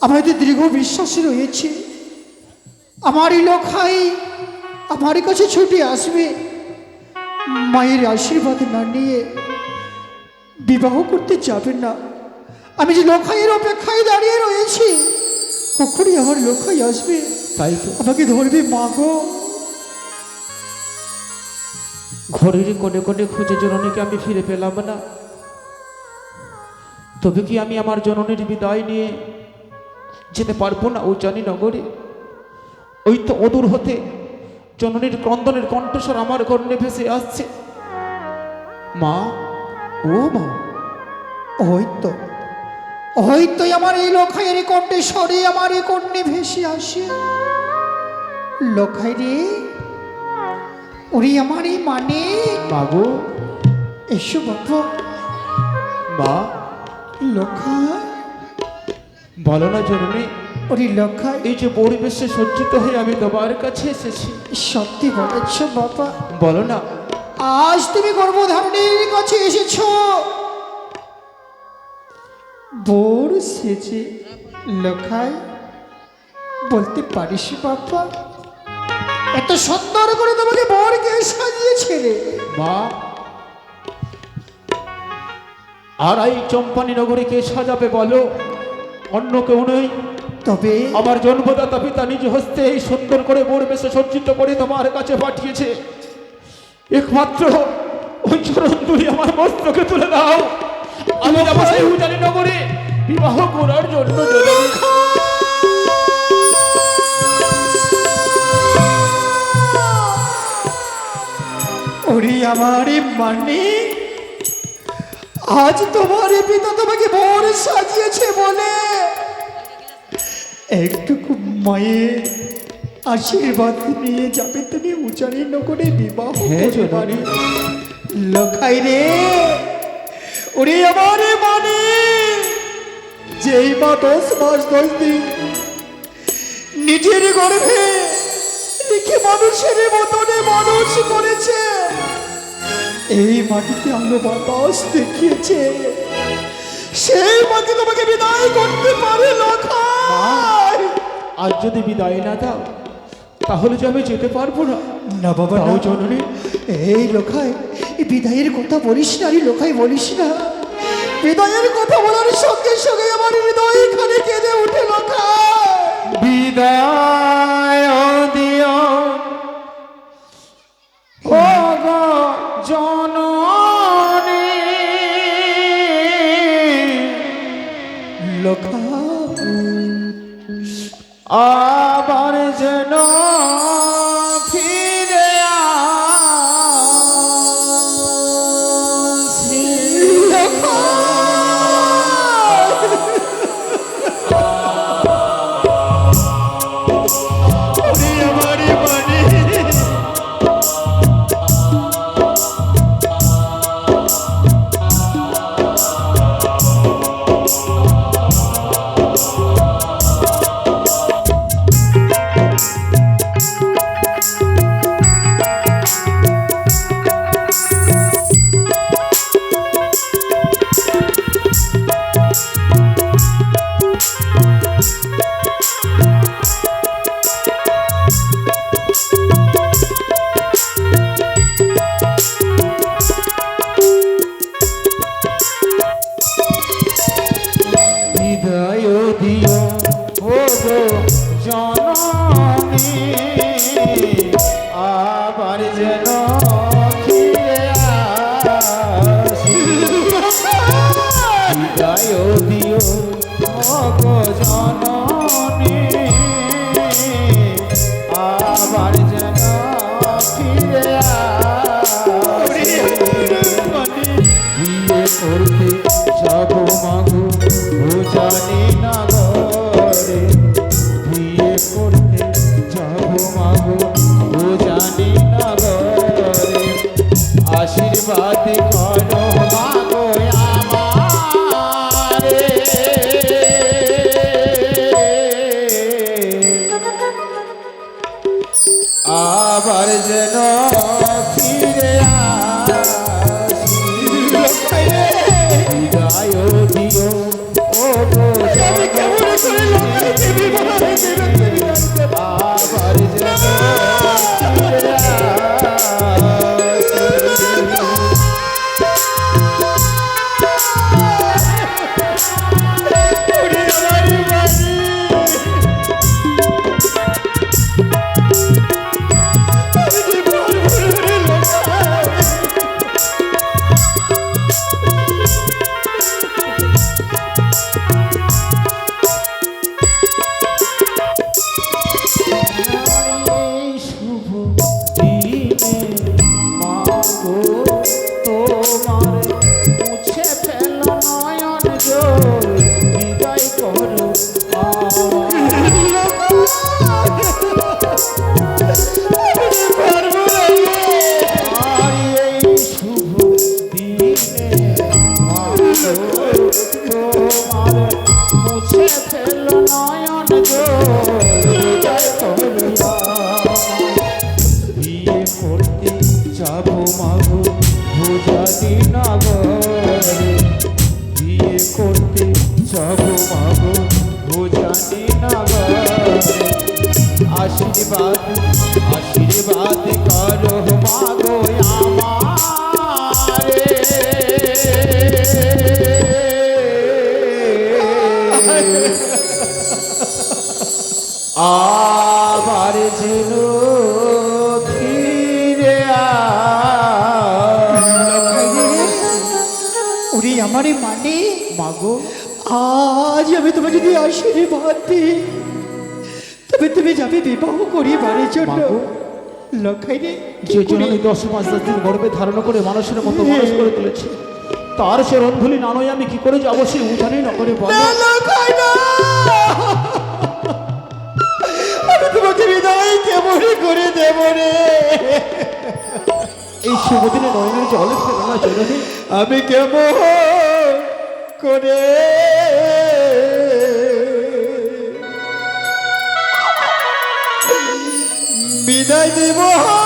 আমাদের দীর্ঘ বিশ্বাস রয়েছে। আমারই লোখাই আমার কাছে ছুটি আসবে। মায়ের আশীর্বাদ না নিয়ে বিবাহ করতে যাবে না। আমি যে লোখাইয়ের অপেক্ষায় দাঁড়িয়ে রয়েছি কখনই আমার লোখাই আসবে। তাই তো। আমাকে ধরবে মা গো। ঘরের কোণে কোণে খুঁজে জননীকে আমি ফিরে পেলাম না। তবে কি আমি আমার জননীর বিদায় নিয়ে যেতে পারব না ও জানি নগরে ওই তো অদূর হতে জননীর ক্রন্দনের কণ্ঠস্বর আমার কর্ণে ভেসে আসছে। মা ও মা হয়তো হয়তোই আমার এই লোখাইয়ের কণ্ঠে সরে আমার এই কণ্ঠে ভেসে আসে। লোখাই রে ওরে আমার এই মানে। গো। এসো বাবা। মা। লোখাই। বলো না জননী ওরে লোখাই এই যে পরিবেশে সজ্জিত হয়ে আমি তোমার কাছে এসেছি। সত্যি বলেছ বাবা। বলো না। আজ তুমি গর্ভধারণের কাছে এসেছ। বোর সেজে লোখাই বলতে পারিস বাবা এত সুন্দর করে তোমাকে বরকে সাজিয়েছে রে মা আর এই চম্পানি নগরে কে সাজাবে বলো। অন্য কেউ নেই তবে আমার জন্মদাতা পিতা নিজ হস্তে এই সুন্দর করে পরিবেশে সজ্জিত করে তোমার কাছে পাঠিয়েছে। একমাত্র ওই চরণ তুলি আমার মস্তকে তুলে দাও। আমি যাব সেই উজানি নগরে। বিবাহ করার জন্য। ওরে আমার মানে আজ তোমার পিতা তোমাকে বর সাজিয়েছে বলে। একটুকু মায়ের আশীর্বাদ নিয়ে যাবে তুমি উচারি নগরে বিবাহ হ্যাঁ। লখাই রে ওরে আমার মানে যেই মা দশ মাস দশ দিন নিজের গর্ভে লিখে মানুষের মতনে মানুষ করেছে। এই মাটিতে আলো বাতাস দেখিয়েছে। সেই মাটি তোমাকে বিদায় করতে পারে আজ যদি বিদায় না দাও তাহলে যে আমি যেতে পারব না। না বাবা না। জননী এই এই বিদায়ের কথা বলিস না আরে লোখাই বলিস না। বিদায়ের কথা বলার সঙ্গে সঙ্গে আমার হৃদয় এখানে কেঁদে উঠে লোখাই বিদায়। করতে যাব মাগো ও জানি आयोगी আশীর্বাদ আশীর্বাদ করো মাগো আমারে আবার যেন ফিরে ওরে আমারে মানে মাগো আজ আমি তোমাকে যদি আশীর্বাদ দিই। তুমি যাবে বিবাহ করি বাড়ির জন্য যে জননী দশ মাস দশ দিন গর্ভে ধারণ করে মানুষের মতো মানুষ করে তুলেছে তার সে রন্ধুলি না নয় আমি কি করে যাব সে উঠানি না করে বলো। আমি তোমাকে বিদায় কেমন করে দেব রে? এই শুভ দিনে নয়নের জলে ফেলো না আমি কেমন করে বিদায় দেব।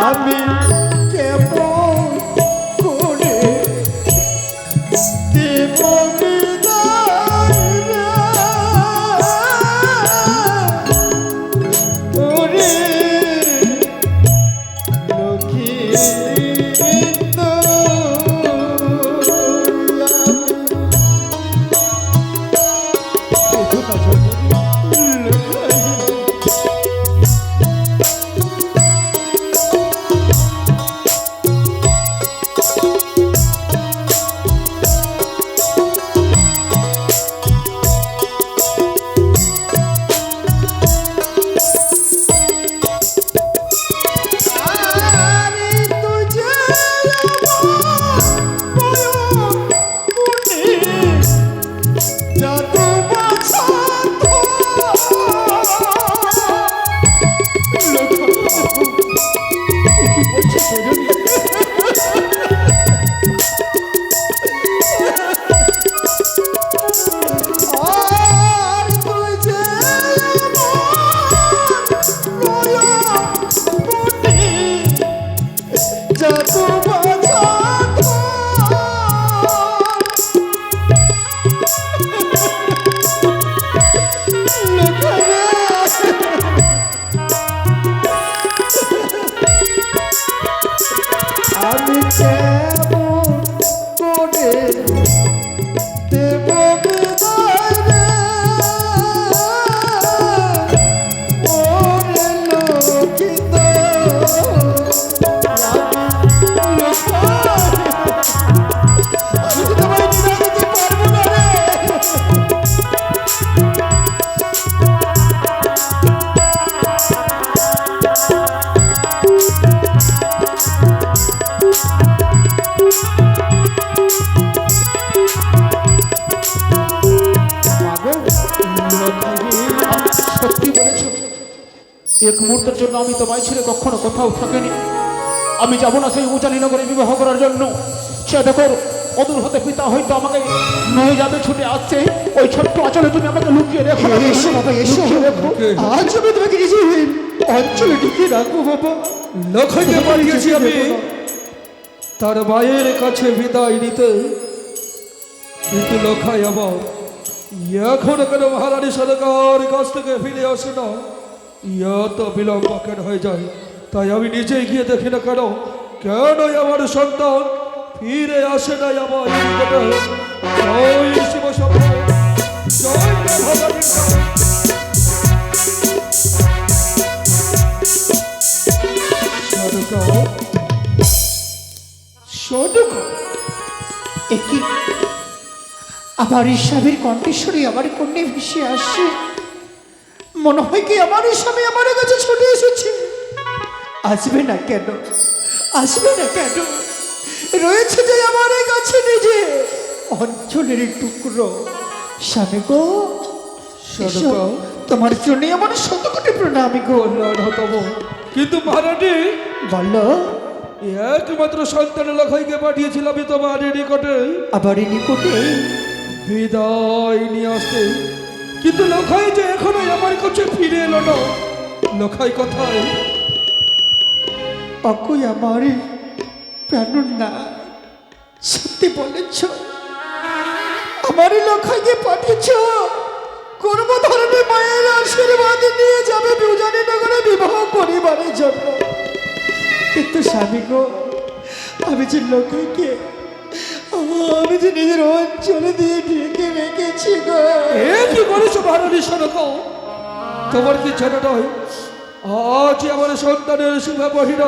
আমি আমি আমি তোমায় ছেড়ে কখনো কোথাও থাকিনি। আমি যাব না সেই উচানি নগরে বিবাহ করার জন্য। সে দেখো অদূর হতে পিতা হয়তো আমাকে নিয়ে যাবে ছুটে আসছে। ওই ছোট্ট আচলে তুমি আমাকে লুকিয়ে রেখো এসো বাবা এসো। আজ আমি তোমাকে অঞ্চলে ঢুকিয়ে রাখব বাবা। পাঠিয়েছি আমি তার মায়ের কাছে বিদায় নিতে কিন্তু আমার। এখন কেন মহারানী সরকার কাছ থেকে ফিরে আসে না। এত বিলম্ব কেন হয়ে যায়? তাই আমি নিজেই গিয়ে দেখি না কেন? কেন আমার সন্তান ফিরে আসে নাই আমার? জয় শিব শম্ভু, জয় আমার স্বামীর কণ্ঠেশ্বরী আমার কন্যে ভেসে আসছে মনে হয় কি আমার স্বামী আমার কাছে ছুটে এসেছে? আসবে না কেন? আসবে না কেন? রয়েছে যে আমার কাছে নিজে। অঞ্চলের টুকরো। স্বামী গো তোমার জন্য আমার শত কোটি প্রণামী গো হতম কিন্তু মহারানী বলো। একমাত্র সন্তান লখাইকে পাঠিয়েছিলাম তোমার নিকটে। আবার নিকটে? বিদায় নিয়ে আসতে। কিন্তু লখাই যে এখনও আমার কাছে ফিরে এলো না। লখাই কোথায়, অকুই আমার প্রাণ না সত্যি বলেছ, আমার লক্ষ্যকে পাঠিয়েছ। কর্ম ধরনে মায়ের আশীর্বাদ নিয়ে যাবে বিউজানি নগরে বিবাহ পরিবারের জন্য। কিন্তু স্বামী গো, আমি যে লক্ষ্যকে আমি যে নিজের অঞ্চলে দিয়ে ঢেকে রেখেছি গো। এ কি মহারানী সনক তোমার কি নয়? আজ আমার সন্তানের শুভে বহির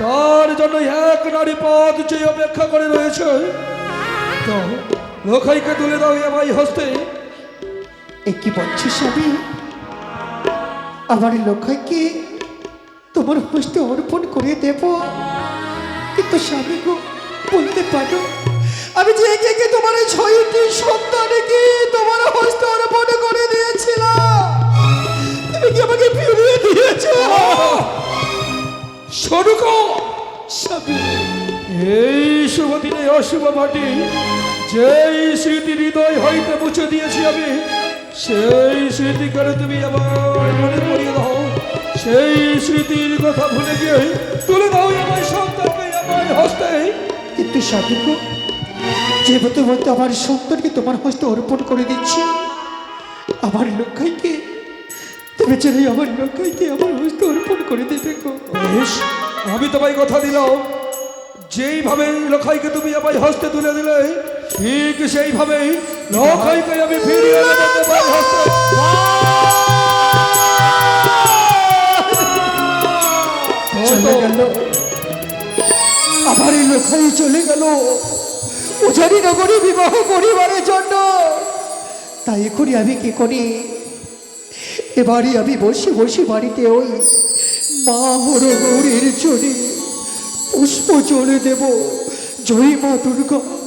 তার জন্য এক নারী পথ চেয়ে অপেক্ষা করে রয়েছে। তো লখাইকে তুলে দাও আমায় হস্তে। এ কি বলছো স্বামী? আমার লক্ষ্যকে তোমার হস্তে অর্পণ করে দেব। কিন্তু স্বামী গো বলতে পারো আমি যে একে তোমার এই ছয়টি সন্তানকে তোমার হস্তে অর্পণ করে দিয়েছিলাম তুমি কি আমাকে ফিরিয়ে দিয়েছ? স্বামী। এই শুভ দিনে অশুভ মাটি যেই স্মৃতি হৃদয় হইতে মুছে দিয়েছি আমি সেই স্মৃতি করে তুমি আমার মনে পড়িয়ে দাও। সেই স্মৃতির কথা ভুলে গিয়ে তুলে দাও আমার সন্তানকে আমার হস্তে। কিন্তু গো যেহেতু বলতে আমার সন্তানকে তোমার হস্তে অর্পণ করে দিচ্ছি। আমার লক্ষ্যকে তুমি চাই আমার লক্ষ্যকে আমার হস্তে অর্পণ করে দেবে আমি তোমায় কথা দিলাম। যেইভাবে লক্ষাইকে তুমি আমায় হস্তে তুলে দিলে, ঠিক সেইভাবেই লক্ষাইকে আমি ফিরিয়ে উজানি নগরে বিবাহ পরিবারের জন্য। তাই এখনই আমি কি করি? এবারই আমি বসে বসে বাড়িতে ওই মা হর গৌরীর চলে পুষ্প চলে দেব। জয় মা দুর্গা।